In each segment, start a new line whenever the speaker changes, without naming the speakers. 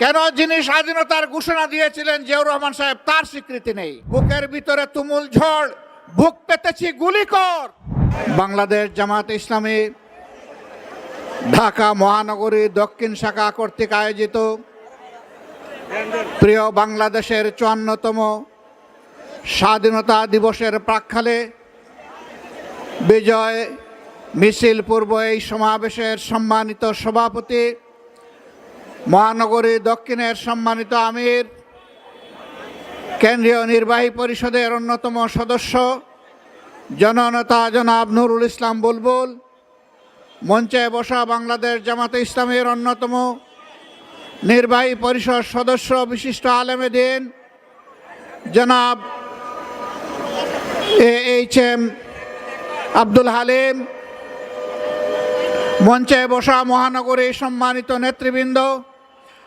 কেন যিনি স্বাধীনতার ঘোষণা দিয়েছিলেন জিয়াউর রহমান সাহেব, তার স্বীকৃতি নেই। বুকের ভিতরে তুমুল ঝড়, বুক পেতেছি গুলি কর বাংলাদেশ জামাত ইসলামী ঢাকা মহানগরী দক্ষিণ শাখা কর্তৃক আয়োজিত প্রিয় বাংলাদেশের চুয়ান্নতম স্বাধীনতা দিবসের প্রাককালে বিজয় মিছিল পূর্ব এই সমাবেশের সম্মানিত সভাপতি মহানগরী দক্ষিণের সম্মানিত আমির, কেন্দ্রীয় নির্বাহী পরিষদের অন্যতম সদস্য জননেতা জনাব নুরুল ইসলাম বুলবুল, মঞ্চে বসা বাংলাদেশ জামাতে ইসলামের অন্যতম নির্বাহী পরিষদ সদস্য বিশিষ্ট আলেমে দিন জনাব A H M Abdul Halim, মঞ্চে বসা মহানগরী সম্মানিত নেতৃবৃন্দ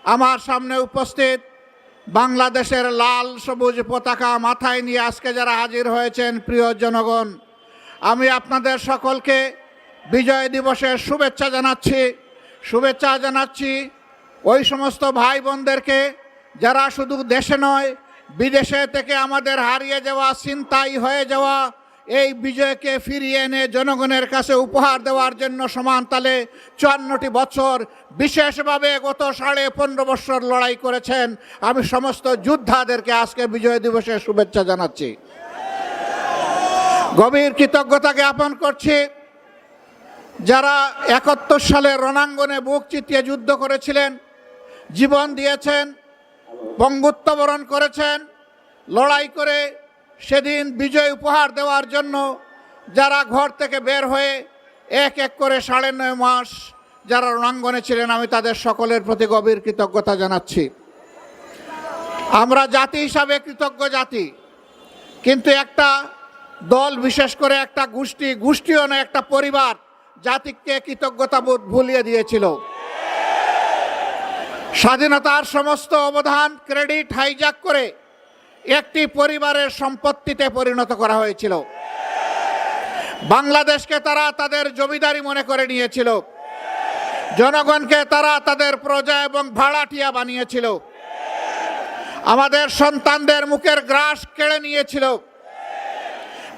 আমার সামনে উপস্থিত বাংলাদেশের লাল সবুজ পতাকা মাথায় নিয়ে আজকে যারা হাজির হয়েছেন, প্রিয় জনগণ, আমি আপনাদের সকলকে বিজয় দিবসের শুভেচ্ছা জানাচ্ছি। শুভেচ্ছা জানাচ্ছি ওই সমস্ত ভাই বোনদেরকে যারা শুধু দেশে নয়, বিদেশে থেকে আমাদের হারিয়ে যাওয়া চিন্তাই হয়ে যাওয়া এই বিজয়কে ফিরিয়ে এনে জনগণের কাছে উপহার দেওয়ার জন্য সমান তালে চুয়ান্নটি বছর বিশেষভাবে গত সাড়ে পনেরো বছর লড়াই করেছেন। আমি সমস্ত যোদ্ধাদেরকে আজকে বিজয় দিবসের শুভেচ্ছা জানাচ্ছি। গভীর কৃতজ্ঞতা জ্ঞাপন করছি। যারা একাত্তর সালে রণাঙ্গনে বুক চিতিয়ে যুদ্ধ করেছিলেন, জীবন দিয়েছেন পঙ্গুত্ব বরণ করেছেন, লড়াই করে সেদিন বিজয় উপহার দেওয়ার জন্য যারা ঘর থেকে বের হয়ে এক এক করে সাড়ে নয় মাস যারা রণাঙ্গনে ছিলেন, আমি তাদের সকলের প্রতি গভীর কৃতজ্ঞতা জানাচ্ছি। আমরা জাতি হিসাবে কৃতজ্ঞ জাতি, কিন্তু একটা দল বিশেষ করে একটা গোষ্ঠী, গোষ্ঠীও না একটা পরিবার জাতিকে কৃতজ্ঞতা বোধ ভুলিয়ে দিয়েছিল। স্বাধীনতার সমস্ত অবদান, ক্রেডিট হাইজাক করে একটি পরিবারের সম্পত্তিতে পরিণত করা হয়েছিল। বাংলাদেশকে তারা তাদের জমিদারি মনে করে নিয়েছিল। জনগণকে তারা তাদের প্রজা এবং ভাড়াটিয়া বানিয়েছিল। আমাদের সন্তানদের মুখের গ্রাস কেড়ে নিয়েছিল।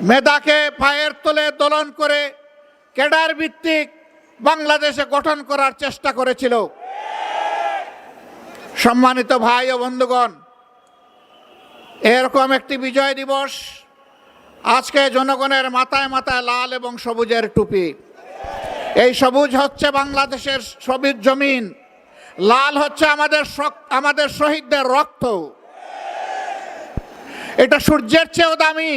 মেধাকে পায়ের তলে দোলন করে কেডার ভিত্তিক বাংলাদেশে গঠন করার চেষ্টা করেছিল। সম্মানিত ভাই ও বন্ধুগণ এরকম একটি বিজয় দিবস আজকে জনগণের মাথায় মাথায় লাল এবং সবুজের টুপি। এই সবুজ হচ্ছে বাংলাদেশের সবুজ জমিন, লাল হচ্ছে আমাদের আমাদের শহীদদের রক্ত। এটা সূর্যের চেয়েও দামি।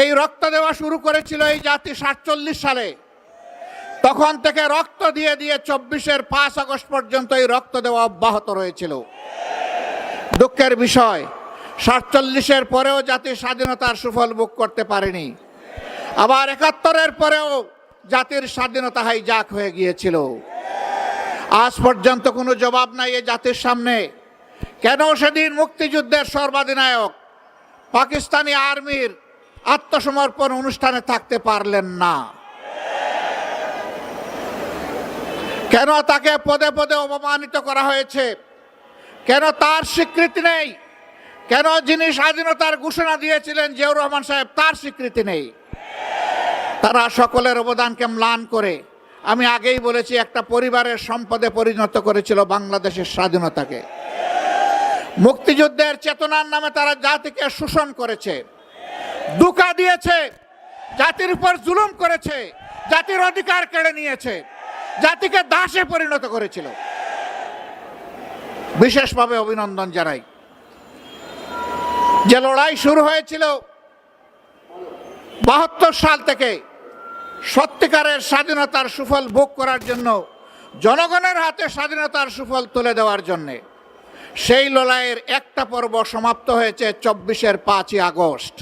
এই রক্ত দেওয়া শুরু করেছিল এই জাতি সাতচল্লিশ সালে। তখন থেকে রক্ত দিয়ে দিয়ে চব্বিশের পাঁচ আগস্ট পর্যন্ত এই রক্ত দেওয়া অব্যাহত রয়েছিল। দুঃখের বিষয়, সাতচল্লিশের পরেও জাতি স্বাধীনতার সুফল ভোগ করতে পারেনি। আবার একাত্তরের পরেও জাতির স্বাধীনতা হাই হাইজাক হয়ে গিয়েছিল। আজ পর্যন্ত কোনো জবাব নাই এ জাতির সামনে। কেন সেদিন মুক্তিযুদ্ধের সর্বাধিনায়ক, পাকিস্তানি আর্মির আত্মসমর্পণ অনুষ্ঠানে থাকতে পারলেন না। কেন তাকে পদে পদে অপমানিত করা হয়েছে? কেন তার স্বীকৃতি নেই? কেন যিনি স্বাধীনতার ঘোষণা দিয়েছিলেন জিয়াউর রহমান সাহেব, তার স্বীকৃতি নেই? তারা সকলের অবদানকে ম্লান করে, আমি আগেই বলেছি, একটা পরিবারের সম্পদে পরিণত করেছিল বাংলাদেশের স্বাধীনতাকে। মুক্তিযুদ্ধের চেতনার নামে তারা জাতিকে শোষণ করেছে দুকা দিয়েছে, জাতির উপর জুলুম করেছে, জাতির অধিকার কেড়ে নিয়েছে, জাতিকে দাসে পরিণত করেছিল। বিশেষভাবে অভিনন্দন জানাই। যে লড়াই শুরু হয়েছিল বাহাত্তর সাল থেকে সত্যিকারের স্বাধীনতার সুফল ভোগ করার জন্য জনগণের হাতে স্বাধীনতার সুফল তুলে দেওয়ার জন্যে সেই লড়াইয়ের একটা পর্ব সমাপ্ত হয়েছে চব্বিশের পাঁচই আগস্ট।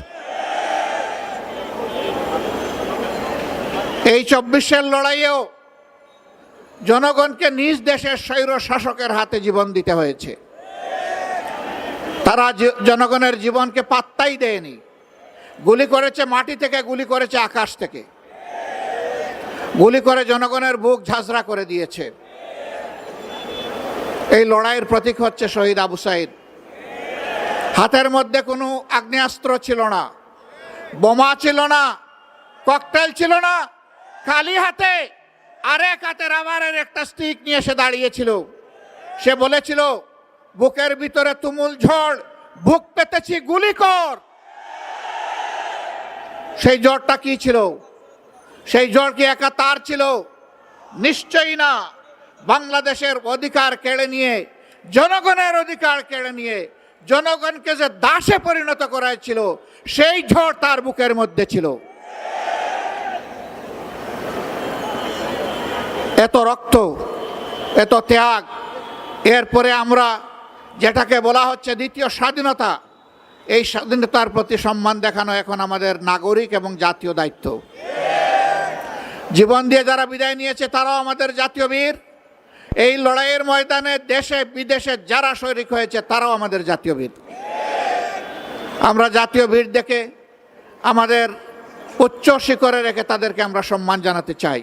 এই চব্বিশের লড়াইয়েও জনগণকে নিজ দেশের স্বৈর শাসকের হাতে জীবন দিতে হয়েছে। তারা জনগণের জীবনকে পাত্তাই দেয়নি। গুলি করেছে মাটি থেকে, গুলি করেছে আকাশ থেকে। গুলি করে জনগণের বুক ঝাঁঝরা করে দিয়েছে। এই লড়াইয়ের প্রতীক হচ্ছে শহীদ আবু সাইদ। হাতের মধ্যে কোনো আগ্নেয়াস্ত্র ছিল না, বোমা ছিল না, ককটেল ছিল না, খালি হাতে আরেক হাতে রাবারের একটা স্টিক নিয়ে সে দাঁড়িয়েছিল। সে বলেছিল, বুকের ভিতরে তুমুল ঝড়, বুক পেতেছি গুলি কর সেই জ্বরটা কি ছিল? সেই জ্বর কি একা তার ছিল? নিশ্চয়ই না। বাংলাদেশের অধিকার কেড়ে নিয়ে, জনগণের অধিকার কেড়ে নিয়ে, জনগণকে যে দাসে পরিণত করাইছিল সেই ঝড় তার বুকের মধ্যে ছিল। এত রক্ত, এত ত্যাগ। এরপরে আমরা যেটাকে বলা হচ্ছে দ্বিতীয় স্বাধীনতা, এই স্বাধীনতার প্রতি সম্মান দেখানো এখন আমাদের নাগরিক এবং জাতীয় দায়িত্ব। জীবন দিয়ে যারা বিদায় নিয়েছে, তারাও আমাদের জাতীয় বীর। এই লড়াইয়ের ময়দানে দেশে, বিদেশে যারা শরিক হয়েছে, তারাও আমাদের জাতীয় বীর। আমরা জাতীয় বীর দেখে আমাদের উচ্চ শিখরে রেখে তাদেরকে আমরা সম্মান জানাতে চাই।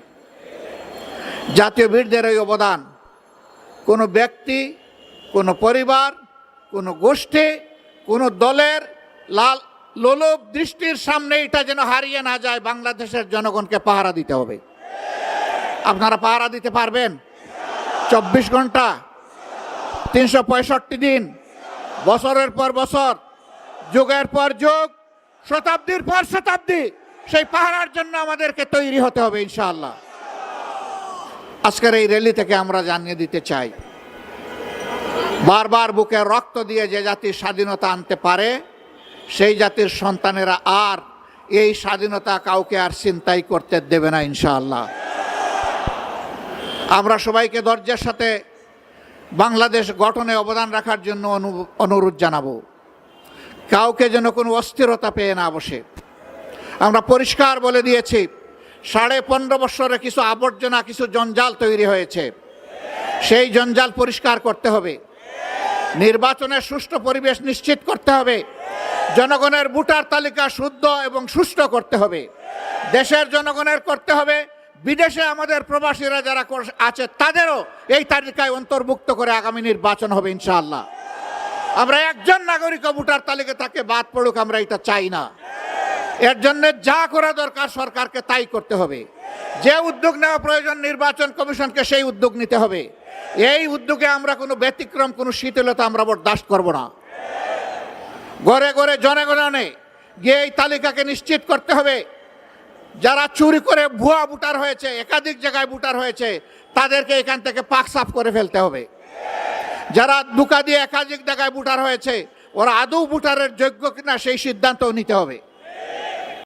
জাতীয় বীরদের এই অবদান। কোনো ব্যক্তি, কোনো পরিবার, কোনো গোষ্ঠী, কোনো দলের লাল লোলভ দৃষ্টির সামনে এটা যেন হারিয়ে না যায়, বাংলাদেশের জনগণকে পাহারা দিতে হবে। আপনারা পাহারা দিতে পারবেন। চব্বিশ ঘণ্টা, তিনশো পঁয়ষট্টি দিন, বছরের পর বছর, যুগের পর যুগ, শতাব্দীর পর শতাব্দী, সেই পাহারার জন্য আমাদেরকে তৈরি হতে হবে ইনশাআল্লাহ। আজকের এই র্যালি থেকে আমরা জানিয়ে দিতে চাই, বারবার বুকে রক্ত দিয়ে যে জাতির স্বাধীনতা আনতে পারে, সেই জাতির সন্তানেরা আর এই স্বাধীনতা কাউকে আর চিন্তাই করতে দেবে না ইনশাআল্লাহ। আমরা সবাইকে ধৈর্যের সাথে বাংলাদেশ গঠনে অবদান রাখার জন্য অনু- অনুরোধ জানাব। কাউকে যেন কোনো অস্থিরতা পেয়ে না বসে। আমরা পরিষ্কার বলে দিয়েছি সাড়ে পনেরো বছরে কিছু আবর্জনা, কিছু জঞ্জাল তৈরি হয়েছে। সেই জঞ্জাল পরিষ্কার করতে হবে। নির্বাচনের সুষ্ঠু পরিবেশ নিশ্চিত করতে হবে। জনগণের ভোটার তালিকা শুদ্ধ এবং সুষ্ঠু করতে হবে। দেশের জনগণের করতে হবে। বিদেশে আমাদের প্রবাসীরা যারা আছে, তাদেরও এই তালিকায় অন্তর্ভুক্ত করে আগামী নির্বাচন হবে ইনশাআল্লাহ। আমরা একজন নাগরিক ভোটার তালিকা তাকে বাদ পড়ুক, আমরা এটা চাই না। এর জন্য যা করা দরকার সরকারকে তাই করতে হবে। যে উদ্যোগ নেওয়া প্রয়োজন নির্বাচন কমিশনকে সেই উদ্যোগ নিতে হবে। এই উদ্যোগে আমরা কোনো ব্যতিক্রম, কোনো শীতলতা আমরা বরদাস্ত করব না। ঘরে ঘরে জনগণনে গিয়ে এই তালিকাকে নিশ্চিত করতে হবে। যারা চুরি করে ভুয়া ভোটার হয়েছে, একাধিক জায়গায় ভোটার হয়েছে, তাদেরকে এখান থেকে পাক সাফ করে ফেলতে হবে। যারা দুকা দিয়ে একাধিক জায়গায় ভোটার হয়েছে, ওরা আদৌ ভোটারের যোগ্য কিনা সেই সিদ্ধান্তও নিতে হবে।